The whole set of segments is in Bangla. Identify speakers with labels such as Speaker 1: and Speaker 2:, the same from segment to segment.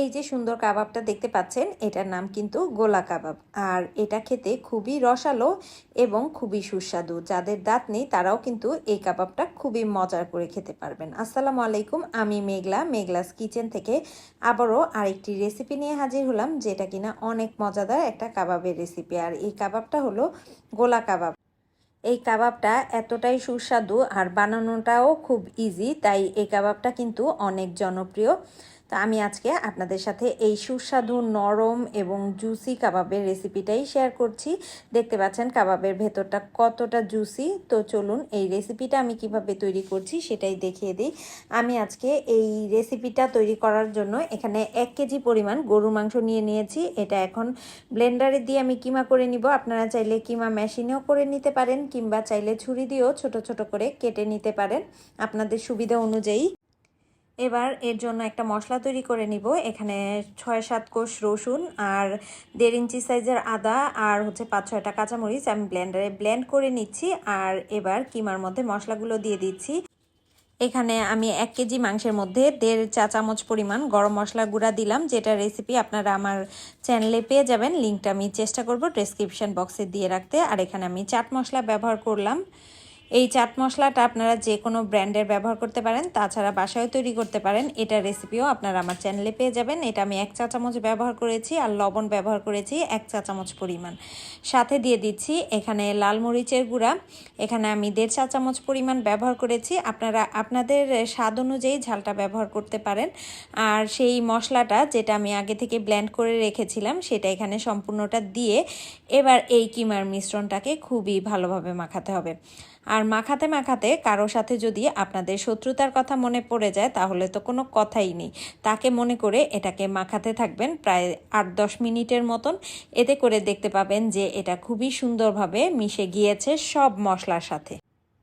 Speaker 1: এই যে সুন্দর কাবাবটা দেখতে পাচ্ছেন, এটার নাম কিন্তু গোলা কাবাব। আর এটা খেতে খুবই রসালো এবং খুবই সুস্বাদু। যাদের দাঁত নেই, তারাও কিন্তু এই কাবাবটা খুবই মজার করে খেতে পারবেন। আসসালামু আলাইকুম, আমি মেঘলা, মেঘলাস কিচেন থেকে আবারও আরেকটি রেসিপি নিয়ে হাজির হলাম, যেটা কিনা অনেক মজাদার একটা কাবাবের রেসিপি। আর এই কাবাবটা হলো গোলা কাবাব। এই কাবাবটা এতটাই সুস্বাদু আর বানানোটাও খুব ইজি তাই এই কাবাবটা কিন্তু অনেক জনপ্রিয়। তো আমি আজকে আপনাদের সাথে এই সুস্বাদু, নরম এবং জুসি কাবাবের রেসিপিটাই শেয়ার করছি। দেখতে পাচ্ছেন কাবাবের ভেতরটা কতটা জুসি তো চলুন এই রেসিপিটা আমি কীভাবে তৈরি করছি সেটাই দেখিয়ে দিই। আমি আজকে এই রেসিপিটা তৈরি করার জন্য এখানে এক কেজি পরিমাণ গরু মাংস নিয়ে নিয়েছি। এটা এখন ব্লেন্ডারে দিয়ে আমি কিমা করে নিব। আপনারা চাইলে কিমা মেশিনেও করে নিতে পারেন কিংবা চাইলে ছুরি দিয়েও ছোট ছোট করে কেটে নিতে পারেন। আপনাদের সুবিধা অনুযায়ী এবার এর জন্য একটা মশলা তৈরি করে নিব। এখানে ছয় সাত কোষ রসুন আর দেড় ইঞ্চি সাইজের আদা আর হচ্ছে পাঁচ, ছয়টা কাঁচামরিচ আমি ব্লেন্ডারে ব্লেন্ড করে নিচ্ছি আর এবার কিমার মধ্যে মশলাগুলো দিয়ে দিচ্ছি। এখানে আমি এক কেজি মাংসের মধ্যে দেড় চা চামচ পরিমাণ গরম মশলা গুঁড়া দিলাম, যেটা রেসিপি আপনারা আমার চ্যানেলে পেয়ে যাবেন। লিঙ্কটা আমি চেষ্টা করব ডেসক্রিপশন বক্সে দিয়ে রাখতে। আর এখানে আমি চাট মশলা ব্যবহার করলাম। এই চাট মশলাটা আপনারা যে কোনো ব্র্যান্ডের ব্যবহার করতে পারেন, তাছাড়া বাসায়ও তৈরি করতে পারেন। এটা রেসিপিও আপনারা আমার চ্যানেলে পেয়ে যাবেন। এটা আমি এক চা চামচ ব্যবহার করেছি আর লবণ ব্যবহার করেছি এক চা চামচ পরিমাণ। সাথে দিয়ে দিচ্ছি এখানে লাল মরিচের গুঁড়া। এখানে আমি দেড় চা চামচ পরিমাণ ব্যবহার করেছি। আপনারা, আপনাদের স্বাদ অনুযায়ী ঝালটা ব্যবহার করতে পারেন। আর সেই মশলাটা যেটা আমি আগে থেকে ব্ল্যান্ড করে রেখেছিলাম, সেটা এখানে সম্পূর্ণটা দিয়ে এবার এই কিমার মিশ্রণটাকে খুবই ভালোভাবে মাখাতে হবে। আর মাখাতে মাখাতে কারও সাথে যদি আপনাদের শত্রুতার কথা মনে পড়ে যায়, তাহলে তো কোনো কথাই নেই। তাকে মনে করে এটাকে মাখাতে থাকবেন প্রায় আট দশ মিনিটের মতন। এতে করে দেখতে পাবেন যে এটা খুবই সুন্দরভাবে মিশে গিয়েছে সব মশলার সাথে।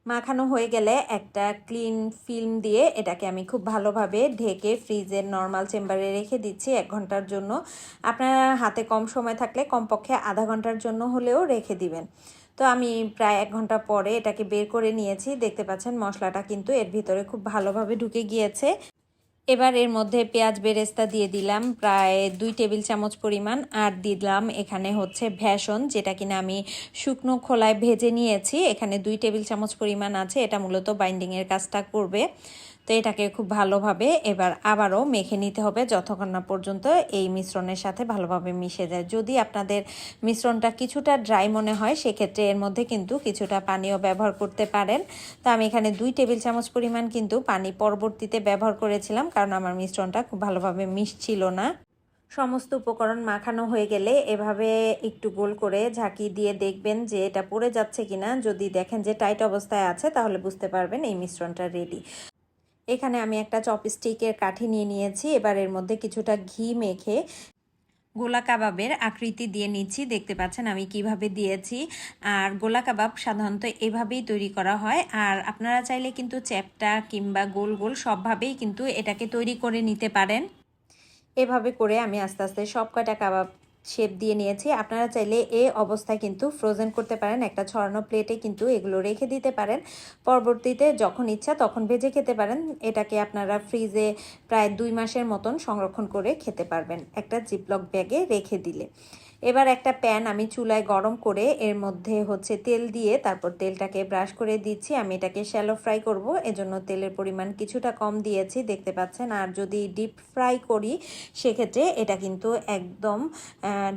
Speaker 1: মাখানো হয়ে গেলে একটা ক্লিন ফিল্ম দিয়ে এটাকে আমি খুব ভালোভাবে ঢেকে ফ্রিজের নর্মাল চেম্বারে রেখে দিচ্ছি এক ঘণ্টার জন্য। আপনার হাতে কম সময় থাকলে কমপক্ষে আধা ঘণ্টার জন্য হলেও রেখে দিবেন। তো আমি প্রায় এক ঘণ্টা পরে এটাকে বের করে নিয়েছি। দেখতে পাচ্ছেন মশলাটা কিন্তু এর ভিতরে খুব ভালোভাবে ঢুকে গিয়েছে। এবার এর মধ্যে পেঁয়াজ বেরেস্তা দিয়ে দিলাম, প্রায় দুই টেবিল চামচ পরিমাণ। আর দিলাম এখানে হচ্ছে ভ্যাসন যেটা কিনা আমি শুকনো খোলায় ভেজে নিয়েছি। এখানে দুই টেবিল চামচ পরিমাণ আছে, এটা মূলত বাইন্ডিংয়ের কাজটা করবে। তো এটাকে খুব ভালোভাবে এবার আবারও মেখে নিতে হবে যতক্ষণ না পর্যন্ত এই মিশ্রণের সাথে ভালোভাবে মিশে যায়। যদি আপনাদের মিশ্রণটা কিছুটা ড্রাই মনে হয়, সেক্ষেত্রে এর মধ্যে কিন্তু কিছুটা পানিও ব্যবহার করতে পারেন। তো আমি এখানে দুই টেবিল চামচ পরিমাণ কিন্তু পানি পরবর্তীতে ব্যবহার করেছিলাম, কারণ আমার মিশ্রণটা খুব ভালোভাবে মিশছিল না। সমস্ত উপকরণ মাখানো হয়ে গেলে এভাবে একটু গোল করে ঝাঁকি দিয়ে দেখবেন যে এটা পড়ে যাচ্ছে কিনা। যদি দেখেন যে টাইট অবস্থায় আছে, তাহলে বুঝতে পারবেন এই মিশ্রণটা রেডি এখানে আমি একটা চপস্টিকের কাঠি নিয়ে নিয়েছি। এবার এর মধ্যে কিছুটা ঘি মেখে গোলা কাবাবের আকৃতি দিয়ে নিচ্ছি। দেখতে পাচ্ছেন আমি কীভাবে দিয়েছি। আর গোলা কাবাব সাধারণত এভাবেই তৈরি করা হয়। আর আপনারা চাইলে কিন্তু চ্যাপটা কিংবা গোল গোল সবভাবেই কিন্তু এটাকে তৈরি করে নিতে পারেন। এভাবে করে আমি আস্তে আস্তে সব কয়টা কাবাব শেপ দিয়ে নিয়েছি। আপনারা চাইলে এ অবস্থায় কিন্তু ফ্রোজেন করতে পারেন। একটা ছড়ানো প্লেটে কিন্তু এগুলো রেখে দিতে পারেন। পরবর্তীতে যখন ইচ্ছা তখন ভেজে খেতে পারেন। এটাকে আপনারা ফ্রিজে প্রায় দুই মাসের মতন সংরক্ষণ করে খেতে পারবেন। একটা জিপলক ব্যাগে রেখে দিলে। এবার একটা প্যান আমি চুলায় গরম করে এর মধ্যে হচ্ছে তেল দিয়ে তারপর তেলটাকে ব্রাশ করে দিচ্ছি। আমি এটাকে শ্যালো ফ্রাই করব। এজন্য তেলের পরিমাণ কিছুটা কম দিয়েছি, দেখতে পাচ্ছেন। আর যদি ডিপ ফ্রাই করি, সেক্ষেত্রে এটা কিন্তু একদম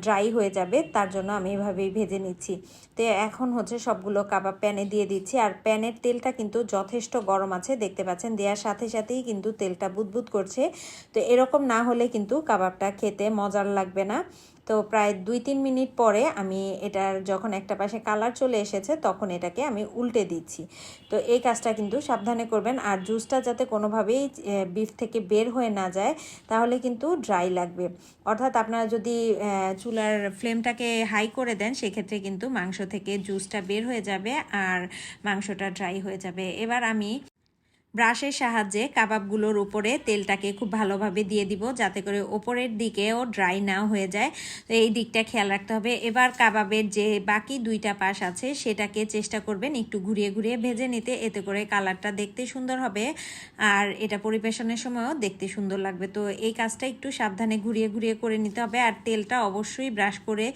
Speaker 1: ড্রাই হয়ে যাবে। তার জন্য আমি এভাবেই ভেজে নিচ্ছি। তো এখন হচ্ছে সবগুলো কাবাব প্যানে দিয়ে দিচ্ছি। আর প্যানের তেলটা কিন্তু যথেষ্ট গরম আছে, দেখতে পাচ্ছেন। দেওয়ার সাথে সাথেই কিন্তু তেলটা বুদবুদ করছে। তো এরকম না হলে কিন্তু কাবাবটা খেতে মজার লাগবে না। তো প্রায় দুই তিন মিনিট পরে আমি এটার যখন একটা পাশে কালার চলে এসেছে, তখন এটাকে আমি উল্টে দিচ্ছি। তো এই কাজটা কিন্তু সাবধানে করবেন। আর জুসটা যাতে কোনোভাবেই বিফ থেকে বের হয়ে না যায়, তাহলে কিন্তু ড্রাই লাগবে। অর্থাৎ আপনারা যদি চুলার ফ্লেমটাকে হাই করে দেন, সেক্ষেত্রে কিন্তু মাংস থেকে জুসটা বের হয়ে যাবে আর মাংসটা ড্রাই হয়ে যাবে। এবার আমি ব্রাশের সাহায্যে কাবাবগুলোর উপরে তেলটাকে খুব ভালোভাবে দিয়ে দিব, যাতে করে ওপরের দিকেও ড্রাই না হয়ে যায়। তো এই দিকটা খেয়াল রাখতে হবে। এবার কাবাবের যে বাকি দুইটা পাশ আছে, সেটাকে চেষ্টা করবেন একটু ঘুরিয়ে ঘুরিয়ে ভেজে নিতে। এতে করে কালারটা দেখতে সুন্দর হবে আর এটা পরিবেশনের সময়ও দেখতে সুন্দর লাগবে। তো এই কাজটা একটু সাবধানে ঘুরিয়ে ঘুরিয়ে করে নিতে হবে। আর তেলটা অবশ্যই ব্রাশ করে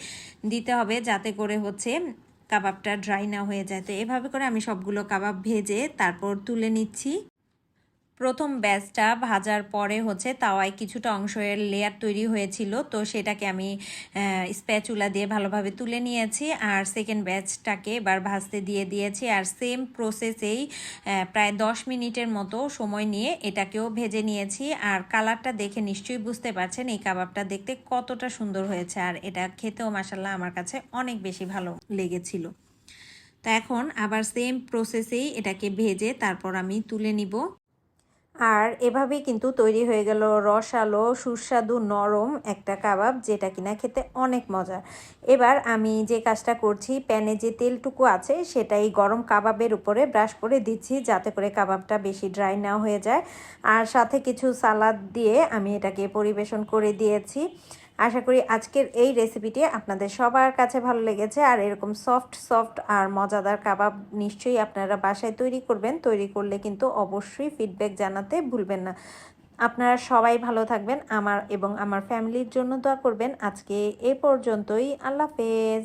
Speaker 1: দিতে হবে, যাতে করে হচ্ছে কাবাবটা ড্রাই না হয়ে যায়। তো এভাবে করে আমি সবগুলো কাবাব ভেজে তারপর তুলে নিচ্ছি। প্রথম ব্যাচটা ভাজার পরে হচ্ছে তাওয়ায় কিছুটা অংশের লেয়ার তৈরি হয়েছিল। তো সেটাকে আমি স্প্যাচুলা দিয়ে ভালোভাবে তুলে নিয়েছি আর সেকেন্ড ব্যাচটাকে এবার ভাজতে দিয়ে দিয়েছি আর সেম প্রসেসেই প্রায় দশ মিনিটের মতো সময় নিয়ে এটাকেও ভেজে নিয়েছি। আর কালারটা দেখে নিশ্চয়ই বুঝতে পারছেন এই কাবাবটা দেখতে কতটা সুন্দর হয়েছে আর এটা খেতেও মাসাল্লাহ আমার কাছে অনেক বেশি ভালো লেগেছিল। তো এখন আবার সেম প্রসেসেই এটাকে ভেজে তারপর আমি তুলে নিব। আর এভাবেই কিন্তু তৈরি হয়ে গেল রসালো, সুস্বাদু, নরম একটা কাবাব, যেটা কিনা খেতে অনেক মজার এবার আমি যে কাজটা করছি, প্যানে যে তেলটুকু আছে সেটা এই গরম কাবাবের উপরে ব্রাশ করে দিচ্ছি, যাতে করে কাবাবটা বেশি ড্রাই না হয়ে যায়। আর সাথে কিছু সালাদ দিয়ে আমি এটাকে পরিবেশন করে দিয়েছি। আশা করি আজকের এই রেসিপিটি আপনাদের সবার কাছে ভালো লেগেছে। আর এরকম সফট সফট আর মজাদার কাবাব নিশ্চয়ই আপনারা বাসায় তৈরি করবেন। তৈরি করলে কিন্তু অবশ্যই ফিডব্যাক জানাতে ভুলবেন না। আপনারা সবাই ভালো থাকবেন। আমার এবং আমার ফ্যামিলির জন্য দোয়া করবেন। আজকে এ পর্যন্তই। আল্লাহ হাফেজ।